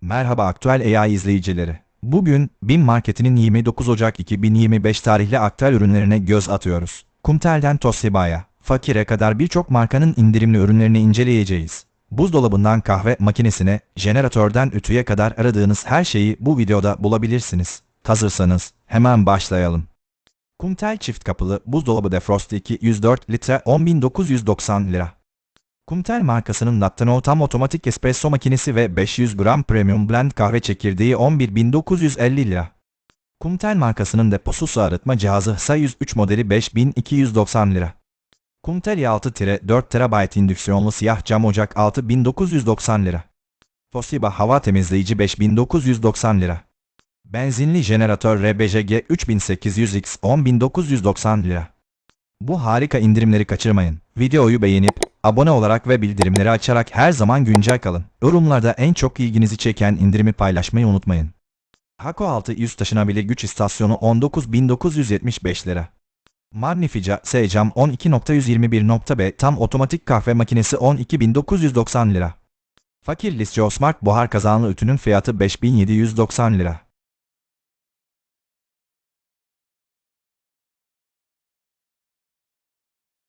Merhaba aktüel AI izleyicileri. Bugün BİM Marketi'nin 29 Ocak 2025 tarihli aktüel ürünlerine göz atıyoruz. Kumtel'den Tosyiba'ya, Fakir'e kadar birçok markanın indirimli ürünlerini inceleyeceğiz. Buzdolabından kahve makinesine, jeneratörden ütüye kadar aradığınız her şeyi bu videoda bulabilirsiniz. Hazırsanız hemen başlayalım. Kumtel çift kapılı buzdolabı defrost 2 104 litre 10.990 lira. Kumtel markasının Lattano tam otomatik espresso makinesi ve 500 gram premium blend kahve çekirdeği 11.950 lira. Kumtel markasının deposu su arıtma cihazı HSA 103 modeli 5290 lira. Kumtel 6-4 TB indüksiyonlu siyah cam ocak 6990 lira. Toshiba hava temizleyici 5990 lira. Benzinli jeneratör RBJG 3800X 10990 lira. Bu harika indirimleri kaçırmayın. Videoyu beğenip, abone olarak ve bildirimleri açarak her zaman güncel kalın. Yorumlarda en çok ilginizi çeken indirimi paylaşmayı unutmayın. Hako 600 taşınabilir güç istasyonu 19.975 lira. Magnifica S-Cam 12.121.b tam otomatik kahve makinesi 12.990 lira. Fakir Liscio Smart buhar kazanlı ütünün fiyatı 5790 lira.